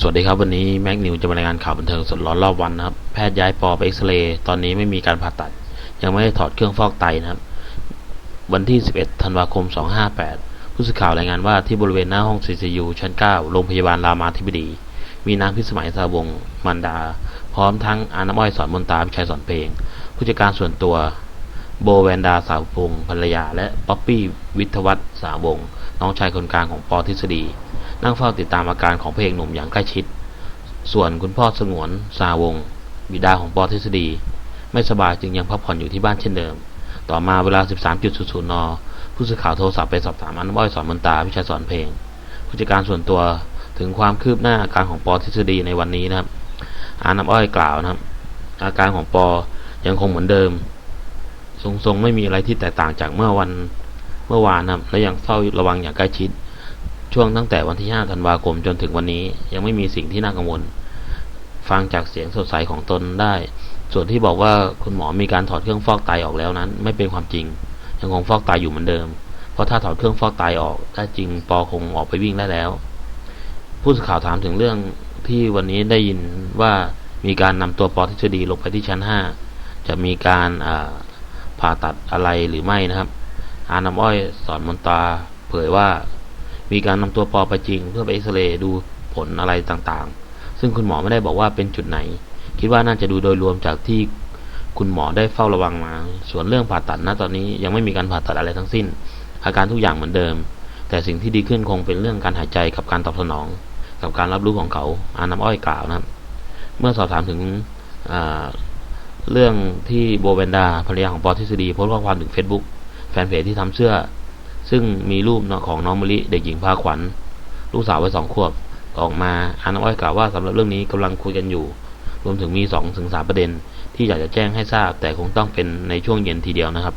สวัสดีครับ วันนี้แม็กนิวจะมารายงานข่าวบันเทิงสดร้อนรอบวันนะครับ แพทย์ย้ายปอไปเอ็กซเรย์ตอนนี้ไม่มีการผ่าตัด ยังไม่ได้ถอดเครื่องฟอกไตนะครับ วันที่ 11 ธันวาคม 258 ผู้สื่อข่าวรายงานว่าที่บริเวณหน้าห้อง CCU ชั้น 9 โรงพยาบาลรามาธิบดี มีนางพิสมัยสาวงมันดา พร้อมทั้งอาน้ำอ้อยสอนมนตาพิชัยสอนเพลง ผู้จัดการส่วนตัวโบแวนดาสาวพงภรรยา และป๊อปปี้วิทวัฒน์สาวงน้องชายคนกลางของปอทฤษฎี นั่งเฝ้าติดตามอาการของพระเอกหนุ่มอย่างใกล้ชิด ส่วนคุณพ่อสงวนสาวง บิดาของปอทฤษฎี ไม่สบายจึงยังพักผ่อนอยู่ที่บ้านเช่นเดิม ต่อมาเวลา 13.00น ผู้สื่อข่าวโทรศัพท์ไปสอบถามอันว้อยสอนมนตาพิชัยสอนเพลง ผู้จัดการส่วนตัวถึงความคืบหน้าอาการของปอทฤษฎีในวันนี้นะครับอาน้ำอ้อยกล่าวนะครับ อาการของปอยังคงเหมือนเดิม ทรงๆไม่มีอะไรที่แตกต่างจากเมื่อวันเมื่อวานนะครับและยังเฝ้าระวังอย่างใกล้ชิด ช่วงตั้งแต่วันที่ 5 ธันวาคมจนถึงวันนี้ยังไม่มีสิ่งที่น่ากังวล ฟังจากเสียงสดใสของตนได้ ส่วนที่บอกว่าคุณหมอมีการถอดเครื่องฟอกไตออกแล้วนั้น ไม่เป็นความจริง ยังคงฟอกไตอยู่เหมือนเดิม เพราะถ้าถอดเครื่องฟอกไตออกได้จริงปอคงออกไปวิ่งได้แล้ว ผู้สื่อข่าวถามถึงเรื่องที่วันนี้ได้ยินว่ามีการนำตัวปอทฤษฎีลงไปที่ชั้น 5 จะมีการผ่าตัดอะไรหรือไม่นะครับ อาน้ำอ้อยสอนมนตาเผยว่า มีการนำตัวปอไปจริง เพื่อไปเอ็กซเรย์ดูผลอะไรต่างๆ ซึ่งคุณหมอไม่ได้บอกว่าเป็นจุดไหน คิดว่าน่าจะดูโดยรวมจากที่คุณหมอได้เฝ้าระวังมา ส่วนเรื่องผ่าตัดณตอนนี้ยังไม่มีการผ่าตัดอะไรทั้งสิ้น อาการทุกอย่างเหมือนเดิม แต่สิ่งที่ดีขึ้นคงเป็นเรื่องการหายใจกับการตอบสนอง กับการรับรู้ของเขาอาน้ำอ้อยกล่าวนะครับ เมื่อสอบถามถึงเรื่องที่โบเวนดาภรรยาของปอทฤษฎีโพสต์ข้อความถึง Facebook แฟนเพจที่ทำเสื้อ ซึ่งมีรูปของน้องมะลิเด็กหญิงพาขวัญ ลูกสาววัยสองขวบออกมาอาน้อ้อยกล่าวว่าสำหรับเรื่องนี้กำลังคุยกันอยู่ รวมถึงมีสองถึงสามประเด็น ที่อยากจะแจ้งให้ทราบ แต่คงต้องเป็นในช่วงเย็นทีเดียวนะครับ